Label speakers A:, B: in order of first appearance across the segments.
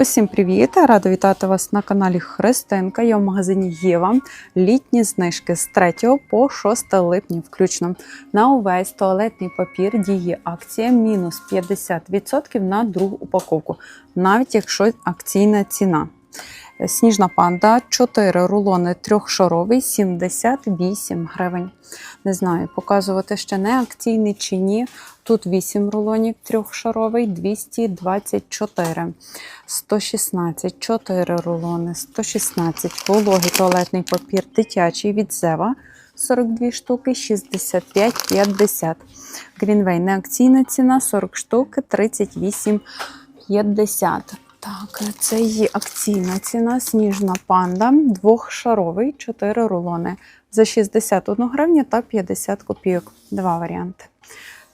A: Усім привіт! Рада вітати вас на каналі Христинка. Я в магазині Єва. Літні знижки з 3 по 6 липня включно. На увесь туалетний папір діє акція мінус 50% на другу упаковку, навіть якщо акційна ціна. Сніжна панда 4 рулони трьохшаровий 78 гривень. Не знаю, показувати ще не акційний чи ні. Тут 8 рулонів трьохшаровий 224, 116, 4 рулони, 116, вологий туалетний папір дитячий від Зева 42 штуки, 65,50. Грінвей неакційна ціна 40 штук, 38,50. Так, це її акційна ціна сніжна панда, двохшаровий, 4 рулони за 61 гривню та 50 копійок. Два варіанти.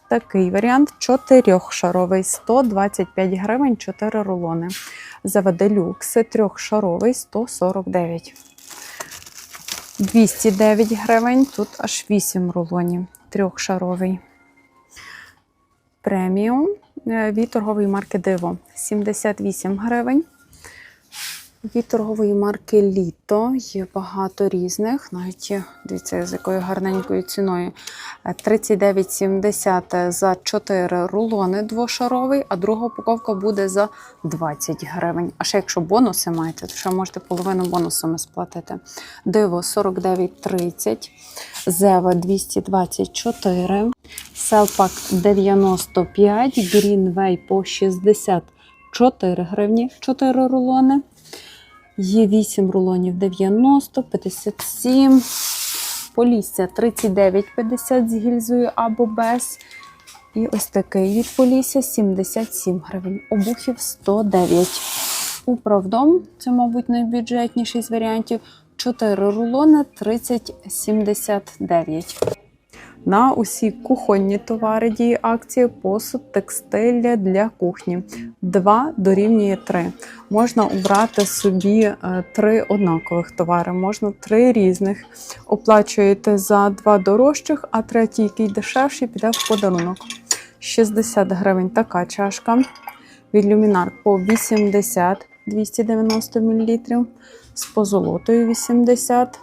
A: Такий варіант чотирьохшаровий, 125 гривень, 4 рулони. ЗВД люкс трьохшаровий, 149. 209 гривень, тут аж 8 рулонів. Трьохшаровий. Преміум е, від торгової марки Диво 78 гривень. Від торгової марки Літо є багато різних. Навіть дивіться, з якою гарненькою ціною. Е, 39,70 за 4 рулони двошаровий, а друга упаковка буде за 20 гривень. А ще якщо бонуси маєте, то ще можете половину бонусами сплатити. Диво 49,30, Зева 224, Селпак 95, Greenway по 64 гривні 4 рулони. Є 8 рулонів 90, 57, Полісся 39,50 з гільзою або без. І ось такий від Полісся 77 гривень. Обухів 109. Управдом, це, мабуть, найбюджетніший з варіантів. 4 рулони 30,79. На усі кухонні товари діє акція посуд, текстиль для кухні. 2 дорівнює 3. Можна обрати собі е, три однакових товари, можна три різних. Оплачуєте за два дорожчих, а третій, який дешевший, піде в подарунок. 60 гривень така чашка. Від люмінар по 80 290 мл. З позолотою 80.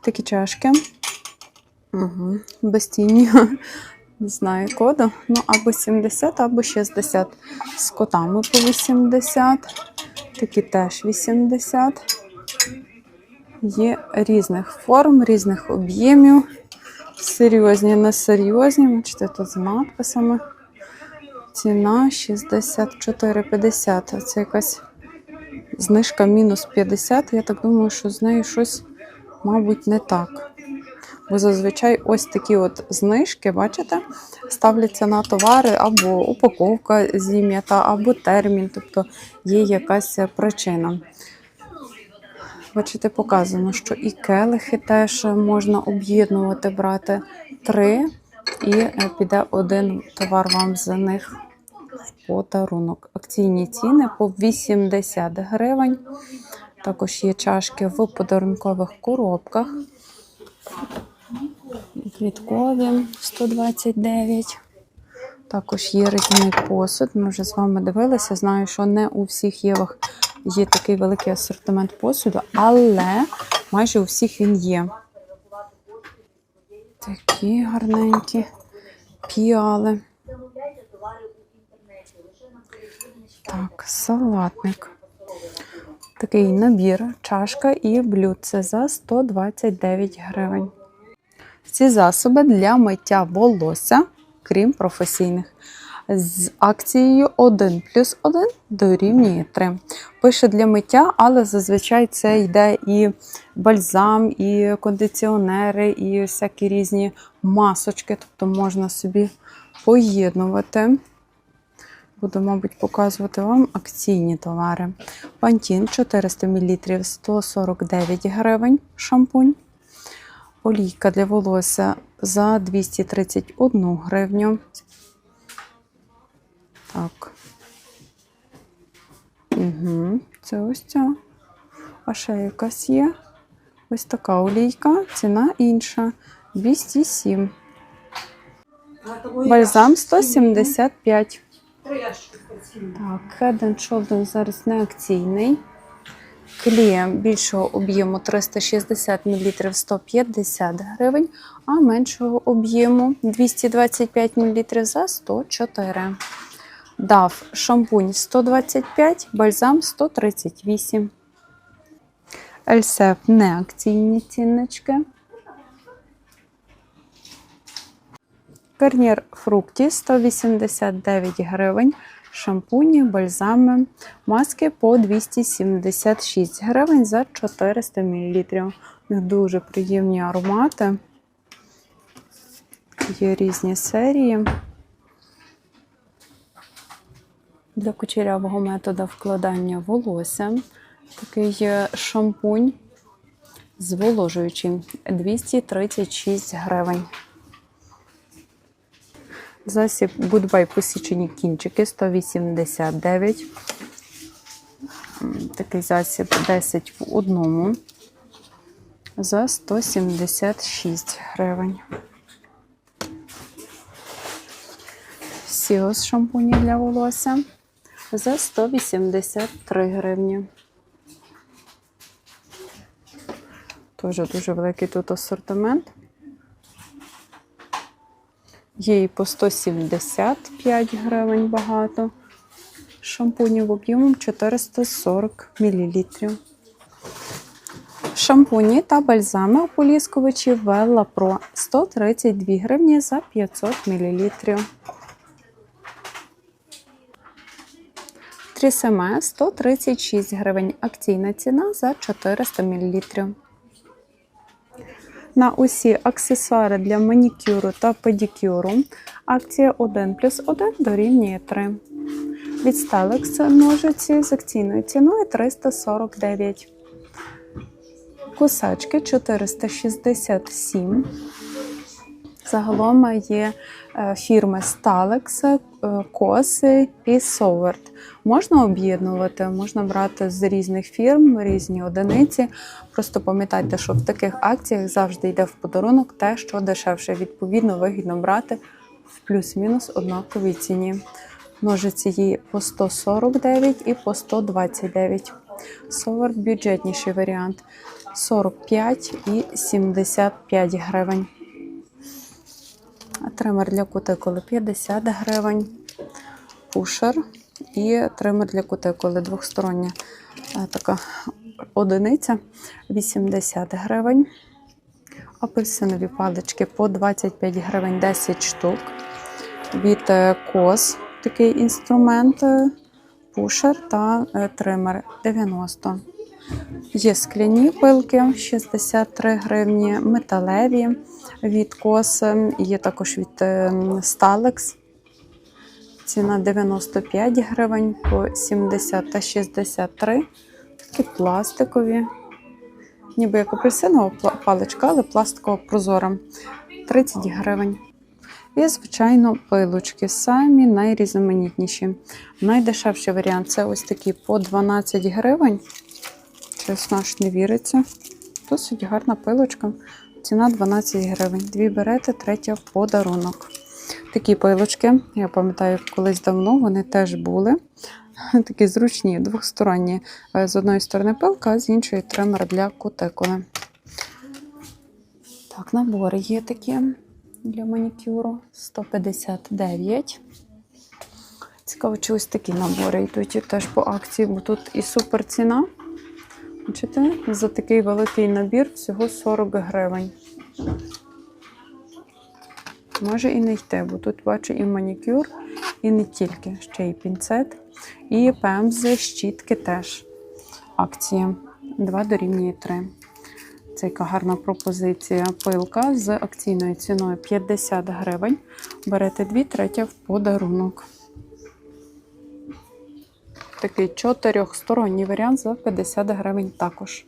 A: Такі чашки. Угу. Без. Не знаю коду. Ну, або 70, або 60. З котами по 80. Такі теж 80. Є різних форм, різних об'ємів. Серйозні, несерйозні. Бачите, тут з надписами. Ціна 64,50. Це якась знижка мінус 50. Я так думаю, що з нею щось, мабуть, не так. Бо зазвичай ось такі от знижки, бачите, ставляться на товари або упаковка зім'ята, або термін, тобто є якась причина. Бачите, показано, що і келихи теж можна об'єднувати, брати три, і е, піде один товар вам з них в подарунок. Акційні ціни по 80 гривень. Також є чашки в подарункових коробках. Квіткові 129. Також є різний посуд. Ми вже з вами дивилися. Знаю, що не у всіх євах є такий великий асортимент посуду, але майже у всіх він є. Такі гарненькі піали. Так, салатник. Такий набір, чашка і блюдце за 129 гривень. Ці засоби для миття волосся, крім професійних. З акцією 1 плюс 1 дорівнює 3. Пише для миття, але зазвичай це йде і бальзам, і кондиціонери, і всякі різні масочки. Тобто можна собі поєднувати. Буду, мабуть, показувати вам акційні товари. Пантін 400 мл 149 гривень шампунь. Олійка для волосся за 231 гривню. Так. Угу. Це ось ця. А ще якась є. Ось така олійка, ціна інша. 207. Бальзам 175. Так, Head and Shoulders зараз не акційний. Клієм більшого об'єму 360 мл 150 гривень, а меншого об'єму 225 мл за 104. Дав шампунь 125, бальзам 138. Ельсеп не акційні ціннички. Гарнір фрукті 189 гривень. Шампуні, бальзами, маски по 276 гривень за 400 мл. Дуже приємні аромати. Є різні серії. Для кучерявого методу вкладання волосся. Такий шампунь зволожуючий 236 гривень. Засіб Goodbye посічені кінчики 189. Такий засіб 10 в одному за 176 гривень. Сіос шампуні для волосся за 183 гривні. Теж дуже великий тут асортимент. Є і по 175 гривень багато. Шампунів об'ємом 440 мл. Шампуні та бальзами ополіскувачі Велла Pro 132 гривні за 500 мл. Трісеме 136 гривень. Акційна ціна за 400 мл. На усі аксесуари для манікюру та педикюру акція 1 плюс 1 дорівнює 3. Від Stalex ножиці з акційною ціною 349. Кусачки 467. Загалом є е, фірми Stalex, е, Коси і Sowert. Можна об'єднувати, можна брати з різних фірм, різні одиниці. Просто пам'ятайте, що в таких акціях завжди йде в подарунок те, що дешевше. Відповідно, вигідно брати в плюс-мінус однаковій ціні. Ножиці є по 149 і по 129. Sowert бюджетніший варіант 45 і 75 гривень. Тример для кутикули 50 гривень, пушер і тример для кутикули двохстороння е, така одиниця 80 гривень. Апельсинові палички по 25 гривень 10 штук. Від е, кос такий інструмент, е, пушер та тример 90. Є скляні пилки 63 гривні, металеві від кос, є також від е, Stalex. Ціна 95 гривень по 70 та 63. Такі пластикові. Ніби як апельсинова паличка, але пластикова прозора. 30 гривень. І, звичайно, пилочки самі найрізноманітніші. Найдешевший варіант це ось такі по 12 гривень. Чесно, аж не віриться. Досить гарна пилочка. Ціна 12 гривень. Дві берете, третя подарунок. Такі пилочки, я пам'ятаю, колись давно вони теж були. Такі зручні, двосторонні. Е, З одної сторони пилка, а з іншої тример для кутикули. Так, набори є такі для манікюру 159. Цікаво, чи ось такі набори йдуть теж по акції, бо тут і супер ціна. Бачите, за такий великий набір всього 40 гривень. Може і не йти, бо тут бачу і манікюр, і не тільки, ще й пінцет, і пемзи, щітки теж. Акція 2 дорівнює 3. Це яка гарна пропозиція пилка з акційною ціною 50 гривень. Берете 2 третя в подарунок. Такий чотирьохсторонній варіант за 50 гривень також.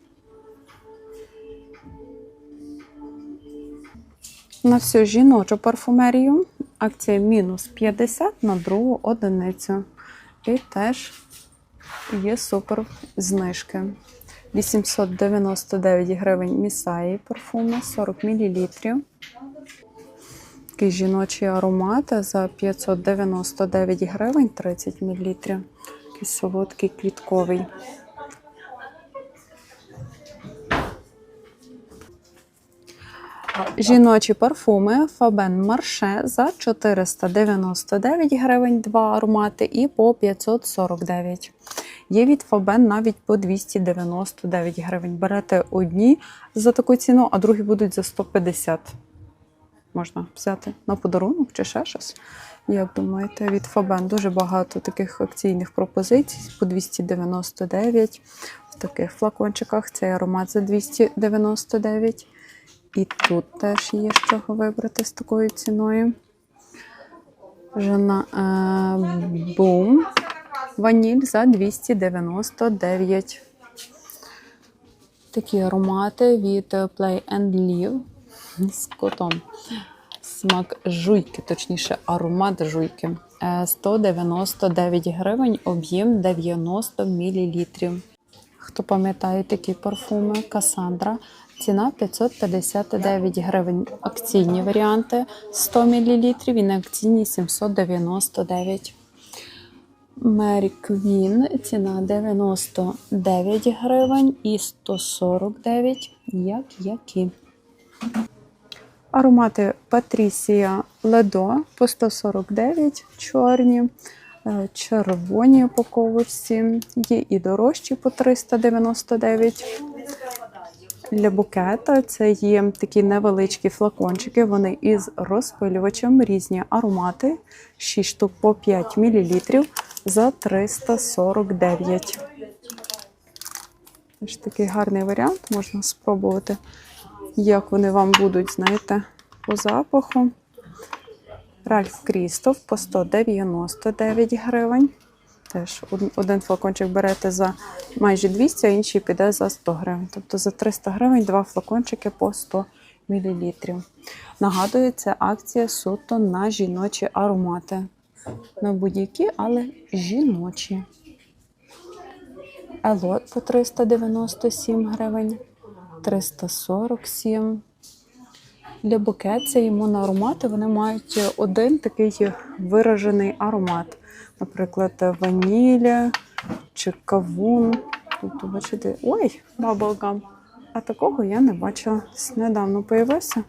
A: На всю жіночу парфумерію акція мінус 50 на другу одиницю. І теж є супер знижки. 899 гривень місаї парфуми 40 мл. Такий жіночий аромат за 599 гривень 30 мл. Такий солодкий квітковий. Жіночі парфуми Фабен Марше за 499 гривень, два аромати і по 549. Є від Фабен навіть по 299 гривень. Берете одні за таку ціну, а другі будуть за 150. Можна взяти на подарунок чи ще щось. Як думаєте, від Фабен дуже багато таких акційних пропозицій по 299 в таких флакончиках. Цей аромат за 299. І тут теж є з чого вибрати з такою ціною. Жена е, Бум. Ваніль за 299. Такі аромати від Play and Live з котом. Смак жуйки, точніше, аромат жуйки. Е, 199 гривень, об'єм 90 мл. Хто пам'ятає такі парфуми? Касандра. Ціна 559 гривень. Акційні варіанти 100 мл і неакційні 799. Mary Queen. Ціна 99 гривень і 149, як які. Аромати Патрісія Ледо по 149, чорні, е, червоні упаковочці. Є і дорожчі по 399. Для букета це є такі невеличкі флакончики. Вони із розпилювачем, різні аромати, 6 штук по 5 мл за 349. Ось такий гарний варіант, можна спробувати, як вони вам будуть, знаєте, по запаху. Ральф Крістоф по 199 гривень. Теж один флакончик берете за майже 200, а інший піде за 100 гривень. Тобто за 300 гривень два флакончики по 100 мл. Нагадую, це акція суто на жіночі аромати. На будь-які, але жіночі. Елот по 397 гривень, 347. Для букет це йому аромати вони мають один такий виражений аромат. Наприклад, ванілля чи кавун. Тут бачите, ой, баблгам. А такого я не бачила. Недавно появився.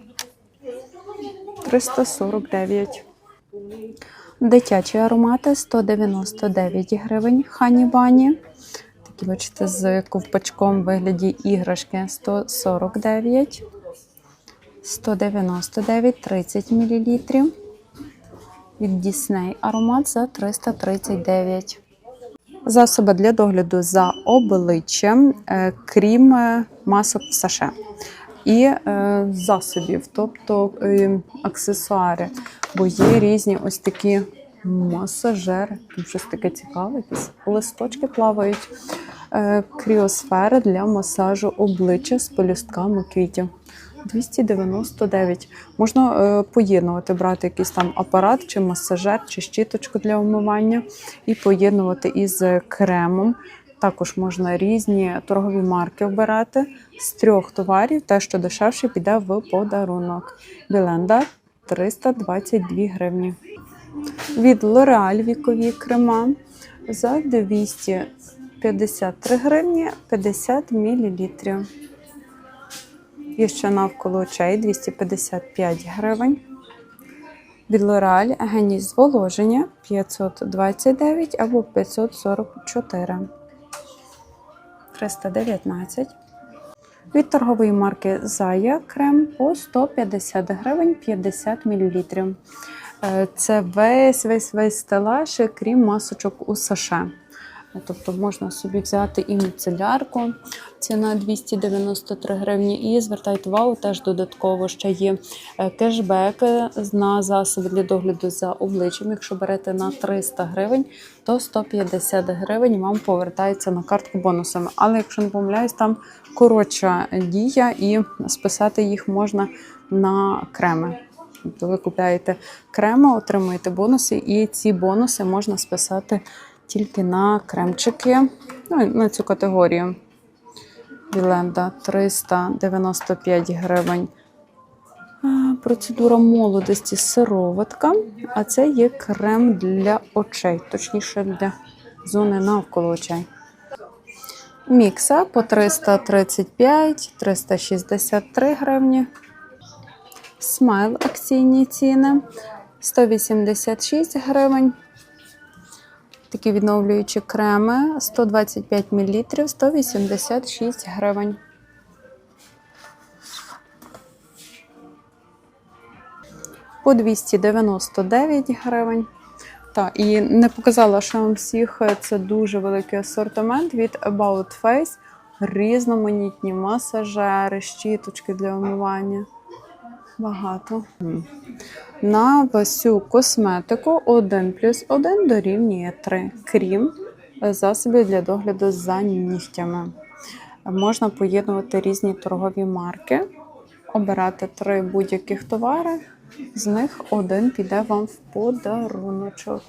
A: 349. Дитячі аромати 199 гривень. Хані бані. Бачите, з ковпачком в вигляді іграшки 149. 199, 30 мл. Від Disney аромат за 339. Засоби для догляду за обличчям, е, крім е, масок в саше. І е, засобів, тобто аксесуари. Бо є різні ось такі масажери. Тут щось таке цікаве, якісь листочки плавають. Е, кріосфера для масажу обличчя з пелюстками квітів. 299. Можна е, поєднувати, брати якийсь там апарат, чи масажер, чи щіточку для умивання, і поєднувати із кремом. Також можна різні торгові марки обирати з трьох товарів. Те, що дешевше, піде в подарунок. Біленда 322 гривні. Від L'Oreal вікові крема за 253 гривні 50 мл. Є ще навколо очей 255 гривень. Від L'Oreal геній зволоження 529 або 544. 319. Від торгової марки Зая крем по 150 гривень 50 мл. Е, Це весь весь весь стелаж, крім масочок у саше. Тобто можна собі взяти і міцелярку, ціна 293 гривні. І звертайте увагу, теж додатково ще є е, кешбек на засоби для догляду за обличчям. Якщо берете на 300 гривень, то 150 гривень вам повертається на картку бонусами. Але якщо не помиляюсь, там коротша дія і списати їх можна на креми. Тобто ви купляєте креми, отримуєте бонуси, і ці бонуси можна списати тільки на кремчики, ну, на цю категорію. Біленда 395 гривень. Процедура молодості сироватка, а це є крем для очей, точніше для зони навколо очей. Мікса по 335, 363 гривні. Смайл акційні ціни 186 гривень. Такі відновлюючі креми 125 мл 186 гривень. По 299 гривень. Так, і не показала, що вам всіх це дуже великий асортимент від About Face. Різноманітні масажери, щіточки для омивання. Багато. На всю косметику 1 плюс 1 дорівнює 3, крім засобів для догляду за нігтями. Можна поєднувати різні торгові марки, обирати три будь-яких товари, з них один піде вам в подаруночок.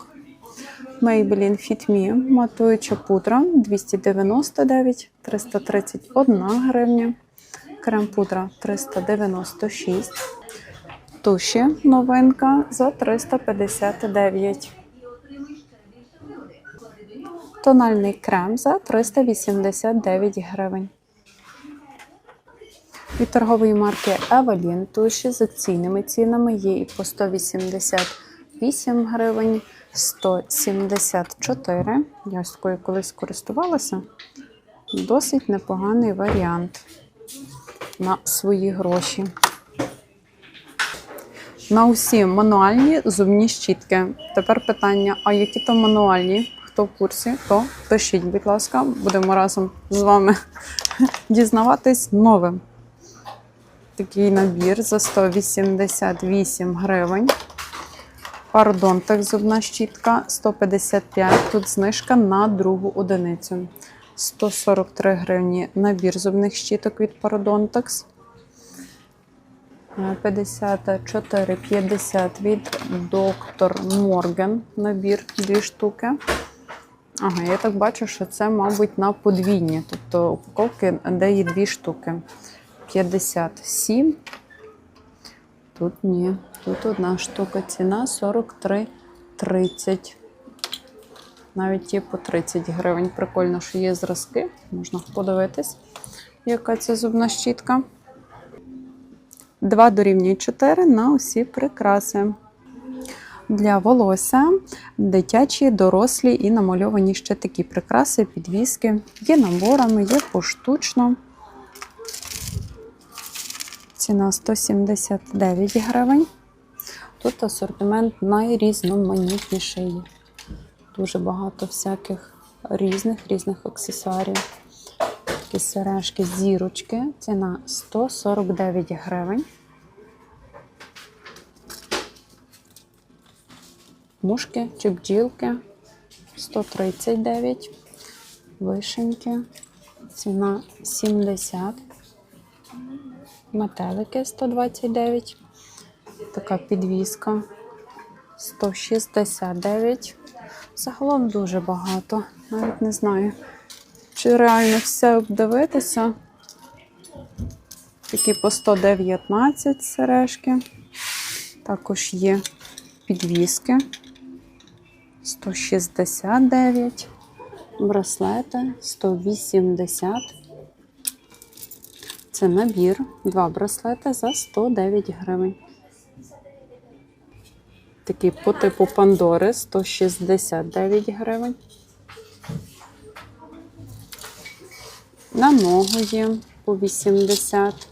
A: Maybelline Fit Me матуюча пудра 299, 331 гривня. Крем-пудра 396. Туші новинка за 359. Тональний крем за 389 гривень. Від торгової марки Evelyn туші з акційними цінами є і по 188 гривень, 174. Я ось такою колись користувалася. Досить непоганий варіант на свої гроші. На усі мануальні зубні щітки. Тепер питання: а які то мануальні? Хто в курсі, то пишіть, будь ласка, будемо разом з вами дізнаватись новим. Такий набір за 188 гривень. Пародонтик зубна щітка 155. Тут знижка на другу одиницю. 143 гривні набір зубних щіток від Parodontax. 54,50 від доктор Морген. Набір дві штуки. Ага, я так бачу, що це, мабуть, на подвійні. Тобто упаковки, де є дві штуки. 57. Тут ні. Тут одна штука. Ціна 43,30. Навіть є по 30 гривень. Прикольно, що є зразки. Можна подивитись, яка це зубна щітка. 2 дорівнює 4 на усі прикраси. Для волосся дитячі, дорослі і намальовані ще такі прикраси, підвіски. Є наборами, є поштучно. Ціна 179 гривень. Тут асортимент найрізноманітніший. Дуже багато всяких різних різних аксесуарів. Такі сережки, зірочки. Ціна 149 гривень. Мушки чи бджілки 139. Вишеньки. Ціна 70. Метелики 129. Така підвіска 169. Загалом дуже багато. Навіть не знаю, чи реально все обдивитися. Такі по 119 сережки. Також є підвіски 169, браслети 180. Це набір, два браслети за 109 гривень. Такі по типу Пандори 169 гривень. На ногу є по 80.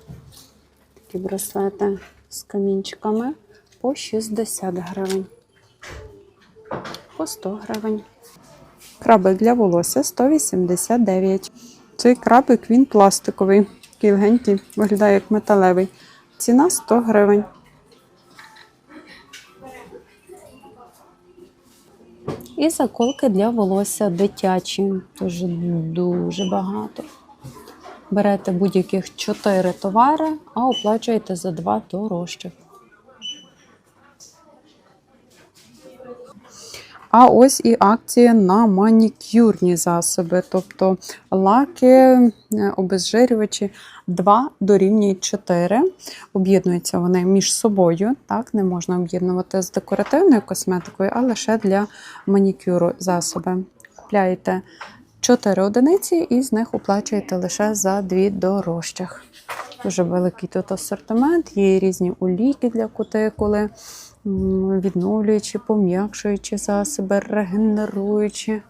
A: Такі браслети з камінчиками по 60 гривень. По 100 гривень. Крабик для волосся 189. Цей крабик він пластиковий. Такий легенький, виглядає як металевий. Ціна 100 гривень. І заколки для волосся дитячі. Теж дуже багато. Берете будь-яких 4 товари, а оплачуєте за 2 дорожчих. А ось і акція на манікюрні засоби, тобто лаки, е, обезжирювачі 2 дорівнює 4. Об'єднуються вони між собою. Так, не можна об'єднувати з декоративною косметикою, а лише для манікюру засоби. Купляєте 4 одиниці і з них оплачуєте лише за 2 дорожчих. Дуже великий тут асортимент, є різні олійки для кутикули, відновлюючі, пом'якшуючі засоби, регенеруючі.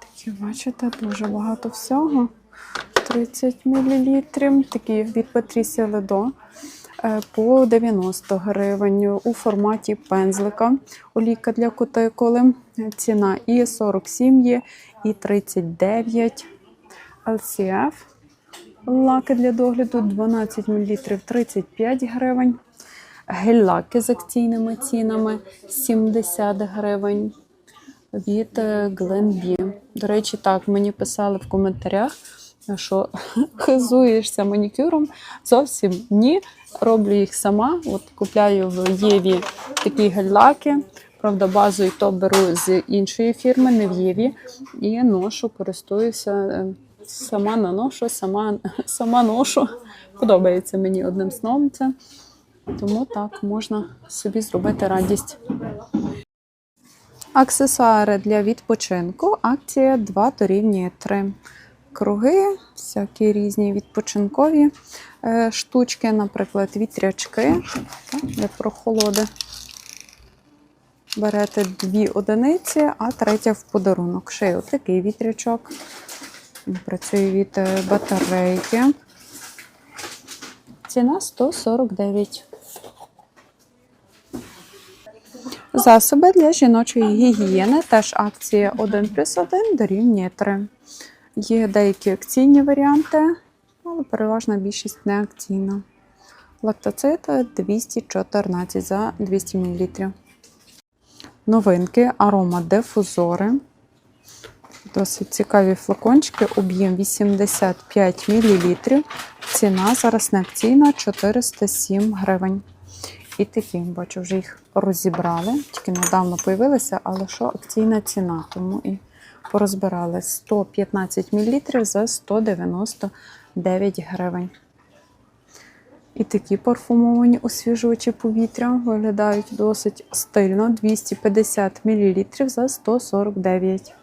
A: Такі, бачите, дуже багато всього. 30 мл. Такі від Патрісія Ледо е, по 90 гривень у форматі пензлика. Олійка для кутикули. Ціна і 47 є, і 39 LCF. Лаки для догляду 12 мл 35 гривень. Гель-лаки з акційними цінами 70 гривень від е, Glenbee. До речі, так, мені писали в коментарях, що хизуєшся манікюром. Зовсім ні. Роблю їх сама. От купляю в Єві такі гель-лаки. Правда, базу і то беру з іншої фірми, не в Єві. І ношу, користуюся. е, Сама наношу, сама, сама ношу. Подобається мені одним сном це. Тому так можна собі зробити радість. Аксесуари для відпочинку. Акція 2 дорівнює 3. Круги, всякі різні відпочинкові е, штучки, наприклад, вітрячки для прохолоди. Берете дві одиниці, а третя в подарунок. Ще й отакий вітрячок. Працює від е, батарейки. Ціна 149. Засоби для жіночої гігієни. Теж акція 1 плюс 1 дорівнює 3. Є деякі акційні варіанти, але переважна більшість не акційна. Лактоцит 214 за 200 мл. Новинки, аромадифузори. Досить цікаві флакончики, об'єм 85 мл. Ціна зараз не акційна 407 гривень. І такі, бачу, вже їх розібрали. Тільки недавно появилися, але що акційна ціна, тому і порозбирали 115 мл за 199 гривень. І такі парфумовані освіжувачі повітря виглядають досить стильно. 250 мл за 149